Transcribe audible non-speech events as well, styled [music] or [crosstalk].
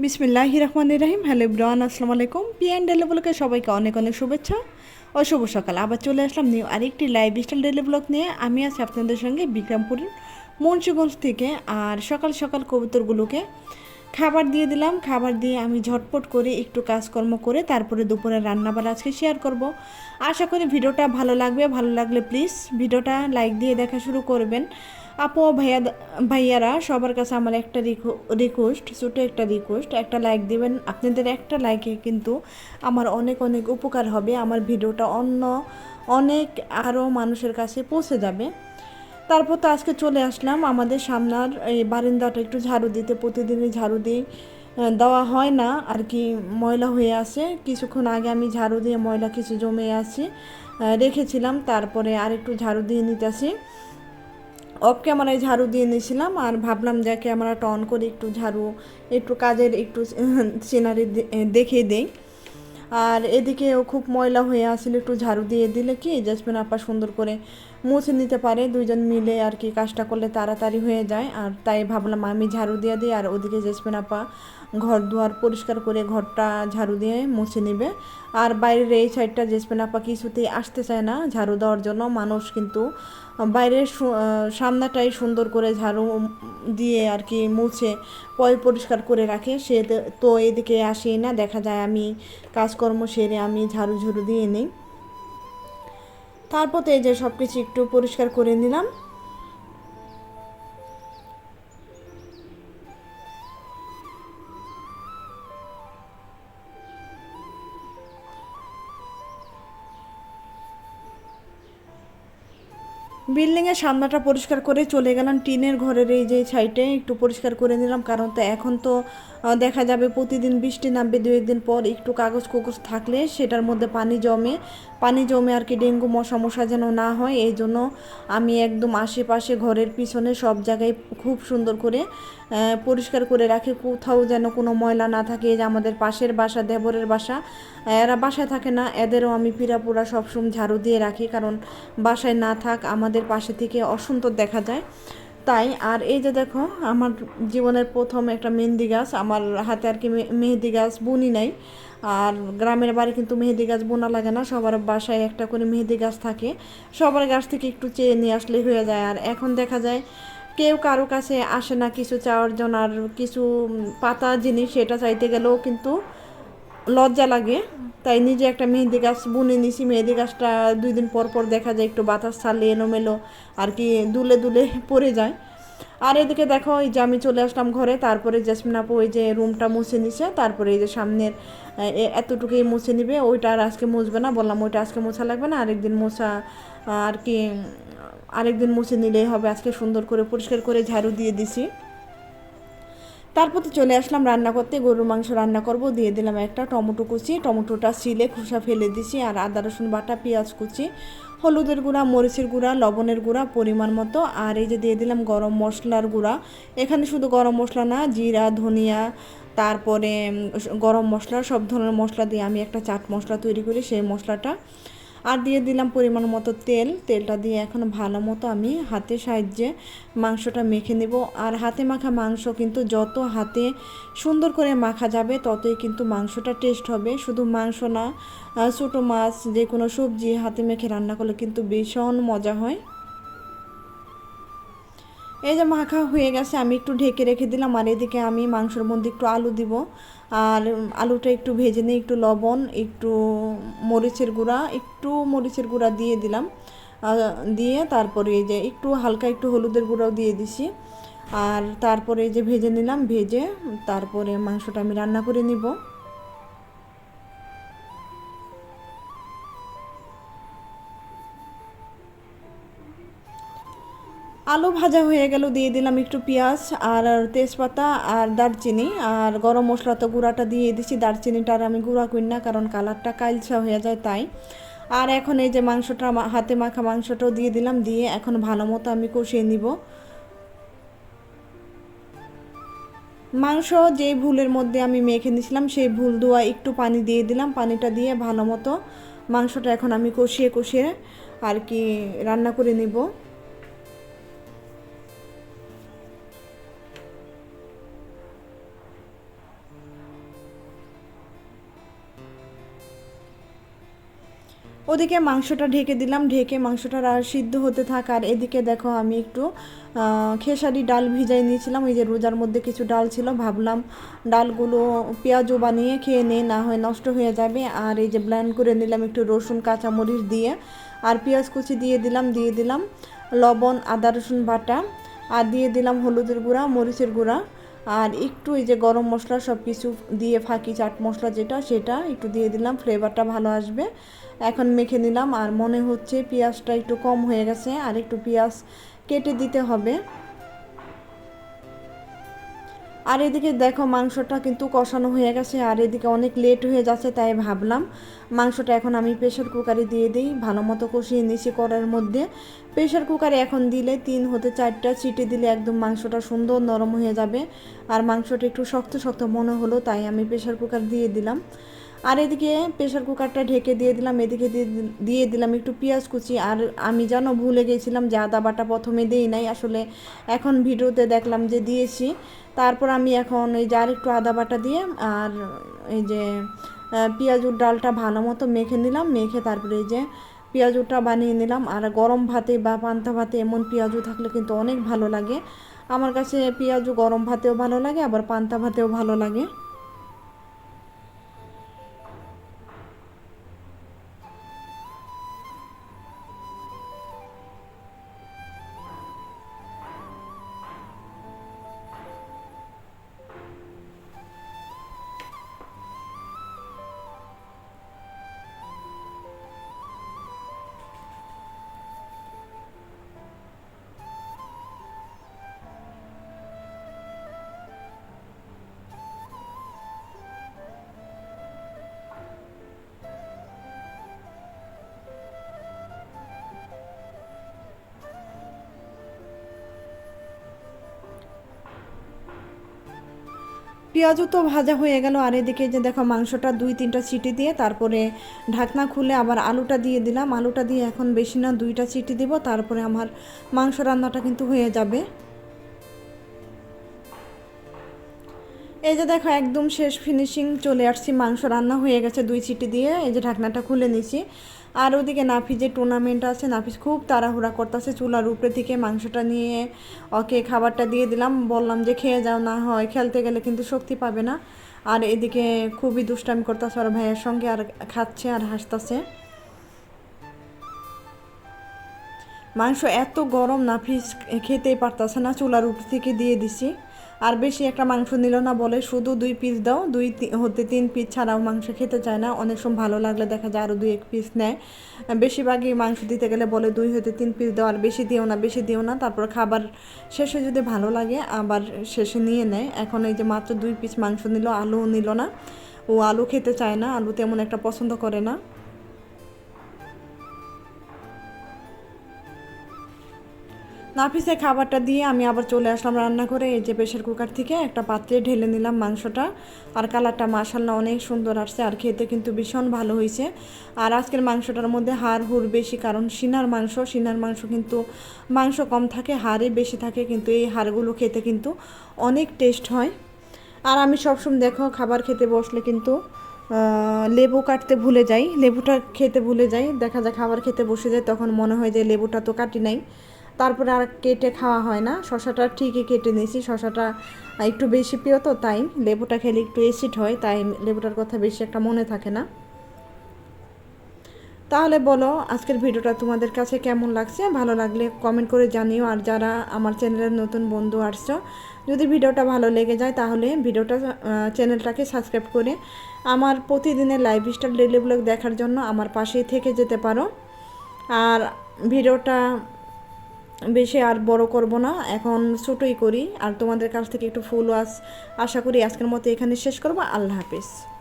বিসমিল্লাহ রহমান রাহিম। Hello bran আসসালামু আলাইকুম। পিএন ডেলি ব্লগে সবাইকে অনেক অনেক শুভেচ্ছা ও শুভ সকাল। আবার চলে আসলাম নিউ আরেকটি লাইভ স্টাইল ডেলি ব্লগ নিয়ে। আমি আছি আপনাদের সঙ্গে বিক্রমপুরের মুন্সিগঞ্জ থেকে। আর সকাল সকাল কবুতরগুলোকে খাবার দিয়ে দিলাম। খাবার দিয়ে আমি ঝটপট করে একটু কাজকর্ম করে তারপরে দুপুরে রান্নাবাড়া আজকে শেয়ার করব। আশা করি ভিডিওটা ভালো লাগবে। ভালো লাগলে প্লিজ ভিডিওটা লাইক দিয়ে দেখা শুরু করবেন। আপু, ভাইয়া ভাইয়ারা, সবার কাছে আমার একটা রিকোয়েস্ট ছোটো একটা রিকোয়েস্ট একটা লাইক দিবেন। আপনাদের একটা লাইকে কিন্তু আমার অনেক অনেক উপকার হবে। আমার ভিডিওটা অন্য অনেক আরও মানুষের কাছে পৌঁছে যাবে। তারপর তো আজকে চলে আসলাম। আমাদের সামনার এই বারিন্দাটা একটু ঝাড়ু দিতে। প্রতিদিনই ঝাড়ু দিই। দেওয়া হয় না। আর কি ময়লা হয়ে আছে। কিছুক্ষণ আগে আমি ঝাড়ু দিয়ে ময়লা কিছু জমে আছে রেখেছিলাম। তারপরে আর একটু ঝাড়ু দিয়ে নিতেছি। অফ ক্যামেরায় ঝাড়ু দিয়ে নিয়েছিলাম আর ভাবলাম যে ক্যামেরাটা টন করে একটু ঝাড়ু, একটু কাজের একটু [laughs] সিনারি দেখিয়ে দেই। আর এদিকে ও খুব ময়লা হয়ে আসলে একটু ঝাড়ু দিয়ে দিলে কি জাসমিন আপা সুন্দর করে মুছে নিতে পারে, দুইজন মিলে আর কি কাজটা করলে তাড়াতাড়ি হয়ে যায়। আর তাই ভাবলাম আমি ঝাড়ু দিয়ে দিই, আর ওদিকে জাসমিন আপা ঘর দুয়ার পরিষ্কার করে ঘরটা ঝাড়ু দিয়ে মুছে নেবে। আর বাইরের এই সাইডটা জেসমিন আপা কিছুতেই আসতে চায় না ঝাড়ু দেওয়ার জন্য। মানুষ কিন্তু বাইরের সামনাটাই সুন্দর করে ঝাড়ু দিয়ে আর কি মুছে পয় পরিষ্কার করে রাখে। সে তো- এদিকে আসে না, দেখা যায় আমি কাজকর্ম সেরে আমি ঝাড়ু ঝুড়ু দিয়ে নিই। তারপর এই যে সব কিছু একটু পরিষ্কার করে নিলাম। বিল্ডিংয়ের সামনাটা পরিষ্কার করে চলে গেলাম। টিনের ঘরের এই যে সাইডে একটু পরিষ্কার করে নিলাম, কারণ তো এখন তো দেখা যাবে প্রতিদিন বৃষ্টি নামবে দু একদিন পর একটু কাগজ কুগজ থাকলে সেটার মধ্যে পানি জমে পানি জমে আর কি ডেঙ্গু মশা মশা যেন না হয়। এই জন্য আমি একদম আশেপাশে ঘরের পিছনে সব জায়গায় খুব সুন্দর করে পরিষ্কার করে রাখি। কোথাও যেন কোনো ময়লা না থাকে যে আমাদের পাশের বাসা, দেবরের বাসা এরা বাসায় থাকে না, এদেরও আমি পিরাপুরা সবসময় ঝাড়ু দিয়ে রাখি, কারণ বাসায় না থাক আমাদের পাশে থেকে অসুন্দর দেখা যায়। তাই, আর এই যে দেখো, আমার জীবনের প্রথম একটা মেহেন্দি গাছ, আমার হাতে আর কি মেহেদি গাছ বুনি নাই। আর গ্রামের বাড়ি কিন্তু মেহেদি গাছ বোনা লাগে না, সবার বাসায় একটা করে মেহেদি গাছ থাকে। সবার গাছ থেকে একটু চেয়ে নিয়ে আসলেই হয়ে যায়। আর এখন দেখা যায়, কেউ কারও কাছে আসে না কিছু চাওয়ার জন্য, আর কিছু পাতা জিনিস, সেটা চাইতে গেলেও কিন্তু লজ্জা লাগে। তাই নিজে একটা মেহেদি গাছ বুনে নিছি। মেহেদি গাছটা দুই দিন পর পর দেখা যায় একটু বাতাস ছাড়লে এলোমেলো আর কি দুলে দুলে পড়ে যায়। আর এদিকে দেখো, এই যে আমি চলে আসলাম ঘরে। তারপরে জেসমিন আপু ওই যে রুমটা মুছে নিছে। তারপরে এই যে সামনের এতটুকুই মুছে নিবে। ওইটা আর আজকে মুছবে না। বললাম ওইটা আজকে মোছা লাগবে না। আরেকদিন মোছা আর কি, আরেকদিন মুছে নিলেই হবে। আজকে সুন্দর করে পরিষ্কার করে ঝাড়ু দিয়ে দিছি। তারপর চলে আসলাম রান্না করতে, গরুর মাংস রান্না করব, দিয়ে দিলাম একটা টমেটো কুচি, টমেটোটা সিলে খোসা ফেলে দিছি, আর আদা, রসুন বাটা, পেঁয়াজ কুচি, হলুদের গুঁড়া, মরিচের গুঁড়া, লবণের গুঁড়া পরিমাণ মতো, আর এই যে দিয়ে দিলাম গরম মশলার গুঁড়া। এখানে শুধু গরম মশলা না, জিরা, ধনিয়া, তারপরে গরম মশলা, সব ধরনের মশলা দিয়ে আমি একটা চাট মশলা তৈরি করি, সেই মশলাটা আর দিয়ে দিলাম পরিমাণ মতো তেল। তেলটা দিয়ে এখন ভালো মতো আমি হাতে সাহায্যে মাংসটা মেখে নেব। আর হাতে মাখা মাংস কিন্তু যত হাতে সুন্দর করে মাখা যাবে, ততই কিন্তু মাংসটা টেস্ট হবে। শুধু মাংস না ছোটো মাছ যে কোনো সবজি হাতে মেখে রান্না করলে কিন্তু ভীষণ মজা হয়। এই যে মাখা হয়ে গেছে, আমি একটু ঢেকে রেখে দিলাম আর এদিকে আমি মাংসের মধ্যে একটু আলু দিব। আর আলুটা একটু ভেজে নিয়ে একটু লবণ, একটু মরিচের গুঁড়া, একটু মরিচের গুঁড়া দিয়ে দিলাম। দিয়ে তারপরে এই যে একটু হালকা একটু হলুদের গুঁড়াও দিয়ে দিছি। আর তারপরে এই যে ভেজে নিলাম, ভেজে তারপরে মাংসটা আমি রান্না করে নিব। আলু ভাজা হয়ে গেল, দিয়ে দিলাম একটু পেঁয়াজ আর তেজপাতা আর দারচিনি আর গরম মশলা তো গুঁড়াটা দিয়ে দিছি। দারচিনিটা আর আমি গুঁড়া করি না কারণ কালারটা কালচা হয়ে যায় তাই। আর এখন এই যে মাংসটা হাতে মাখা মাংসটাও দিয়ে দিলাম, দিয়ে এখন ভালো মতো আমি কষিয়ে নিব। মাংস যে ভুলের মধ্যে আমি মেখে নিয়েছিলাম সেই ভুল ধোয়া একটু পানি দিয়ে দিলাম, পানিটা দিয়ে ভালো মতো মাংসটা এখন আমি কষিয়ে কষিয়ে আর কি রান্না করে নিব। ওদিকে মাংসটা ঢেকে দিলাম, ঢেকে মাংসটা সিদ্ধ হতে থাক, আর এদিকে দেখো আমি একটু খেসারি ডাল ভিজাই নিয়েছিলাম এই যে রোজার মধ্যে কিছু ডাল ছিল, ভাবলাম ডালগুলো পেঁয়াজও বানিয়ে খেয়ে নিয়ে না হয় নষ্ট হয়ে যাবে, আর এই যে ব্ল্যান্ড করে নিলাম একটু রসুন, কাঁচামরিচ দিয়ে, আর পেঁয়াজ কুচি দিয়ে দিলাম দিয়ে দিলাম লবণ, আদা, রসুন বাটা, আর দিয়ে দিলাম হলুদের গুঁড়া, মরিচের গুঁড়া আর একটু এই যে গরম মশলা সব কিছু দিয়ে ফাঁকি চাট মশলা যেটা, সেটা একটু দিয়ে দিলাম ফ্লেভারটা ভালো আসবে। এখন মেখে নিলাম, আর মনে হচ্ছে পেঁয়াজটা একটু কম হয়ে গেছে, আর একটু পেঁয়াজ কেটে দিতে হবে। আর এদিকে দেখো মাংসটা কিন্তু কষানো হয়ে গেছে, আর এদিকে অনেক লেট হয়ে যাচ্ছে তাই ভাবলাম মাংসটা এখন আমি প্রেশার কুকারে দিয়ে দিই, ভালো মতো কষিয়ে নিয়েছি করার মধ্যে। প্রেশার কুকারে এখন দিলে তিন হতে চারটা সিটি দিলে একদম মাংসটা সুন্দর নরম হয়ে যাবে, আর মাংসটা একটু শক্ত শক্ত মনে হলো তাই আমি প্রেশার কুকার দিয়ে দিলাম। আর এদিকে প্রেশার কুকারটা ঢেকে দিয়ে দিলাম, এদিকে দিয়ে দিলাম একটু পেঁয়াজ কুচি। আর আমি জানো ভুলে গেছিলাম যে আদা বাটা প্রথমে দিই নাই, আসলে এখন ভিডিওতে দেখলাম যে দিয়েছি। তারপর আমি এখন এই যে একটু আদা বাটা দিয়ে আর এই যে পেঁয়াজুর ডালটা ভালো মতো মেখে নিলাম, মেখে তারপরে এই যে পেঁয়াজুটা বানিয়ে নিলাম। আর গরম ভাতে বা পান্তা ভাতে এমন পেঁয়াজু থাকলে কিন্তু অনেক ভালো লাগে। আমার কাছে পেঁয়াজু গরম ভাতেও ভালো লাগে, আবার পান্তা ভাতেও ভালো লাগে। পেঁয়াজও তো ভাজা হয়ে গেল, আর এদিকে যে দেখো মাংসটা দুই তিনটা সিটি দিয়ে তারপরে ঢাকনা খুলে আবার আলুটা দিয়ে দিলাম। আলুটা দিয়ে এখন বেশি না, দুইটা সিটি দিব, তারপরে আমার মাংস রান্নাটা কিন্তু হয়ে যাবে। এই যে দেখো একদম শেষ ফিনিশিং চলে আসছি, মাংস রান্না হয়ে গেছে দুই সিটি দিয়ে, এই যে ঢাকনাটা খুলে নিছি আর ওদিকে নাফিজের টুর্নামেন্ট আছে নাফিজ খুব তাড়াহুড়া করতেছে চুলার উপরে থেকে মাংসটা নিয়ে। ওকে খাবারটা দিয়ে দিলাম, বললাম যে খেয়ে যাও, না হয় খেলতে গেলে কিন্তু শক্তি পাবে না। আর এদিকে খুবই দুষ্টামি করতেছে আর ভাইয়ের সঙ্গে আর খাচ্ছে আর হাসতেছে। মাংস এত গরম, নাফিস খেতেই পারতাছে না, চুলার উপর থেকে দিয়ে দিছি। আর বেশি একটা মাংস নিল না বলে শুধু দুই পিস দাও, দুই হতে তিন পিস ছাড়াও মাংস খেতে চায় না। অনেক সময় ভালো লাগলে দেখা যায় আরও দুই এক পিস নেয়। বেশিরভাগই মাংস দিতে গেলে বলে দুই হতে তিন পিস দাও, আর বেশি দিও না, বেশি দিও না। তারপর খাবার শেষে যদি ভালো লাগে, আবার শেষে নিয়ে নেয়। এখন এই যে মাত্র দুই পিস মাংস নিল, আলুও নিল না। ও আলু খেতে চায় না, আলু তেমন একটা পছন্দ করে না। নাফিসে খাবারটা দিয়ে আমি আবার চলে আসলাম রান্না করে এই যে প্রেশার কুকার থেকে একটা পাত্রে ঢেলে নিলাম মাংসটা। আর কালারটা মাসাল্লাহ অনেক সুন্দর আসছে আর খেতে কিন্তু ভীষণ ভালো হয়েছে। আর আজকের মাংসটার মধ্যে হাড় হুড় বেশি, কারণ সিনার মাংস সিনার মাংস কিন্তু মাংস কম থাকে, হাড়ে বেশি থাকে, কিন্তু এই হাড়গুলো খেতে কিন্তু অনেক টেস্ট হয়। আর আমি সবসময় দেখো খাবার খেতে বসলে কিন্তু লেবু কাটতে ভুলে যাই, লেবুটা খেতে ভুলে যাই। দেখা যায় খাবার খেতে বসে যায়, তখন মনে হয় যে লেবুটা তো কাটি নাই। তারপরে আর কেটে খাওয়া হয় না। শশাটা ঠিকই কেটে নিয়েছি। শশাটা একটু বেশি প্রিয় তো, তাই লেবুটা খেলে একটু অ্যাসিড হয়, তাই লেবুটার কথা বেশি একটা মনে থাকে না। তাহলে বলো, আজকের ভিডিওটা তোমাদের কাছে কেমন লাগছে? ভালো লাগলে কমেন্ট করে জানিও। আর যারা আমার চ্যানেলের নতুন বন্ধু আসছো, যদি ভিডিওটা ভালো লেগে যায়, তাহলে ভিডিওটা চ্যানেলটাকে সাবস্ক্রাইব করে আমার প্রতিদিনের লাইফ স্টাইল ডেলি ব্লগ দেখার জন্য আমার পাশেই থেকে যেতে পারো। আর ভিডিওটা বেশি আর বড় করব না। এখন ছোটোই করি। আর তোমাদের কাছ থেকে একটু ফুল আশা করি আজকের মতো এখানে শেষ করব। আল্লাহ হাফিজ।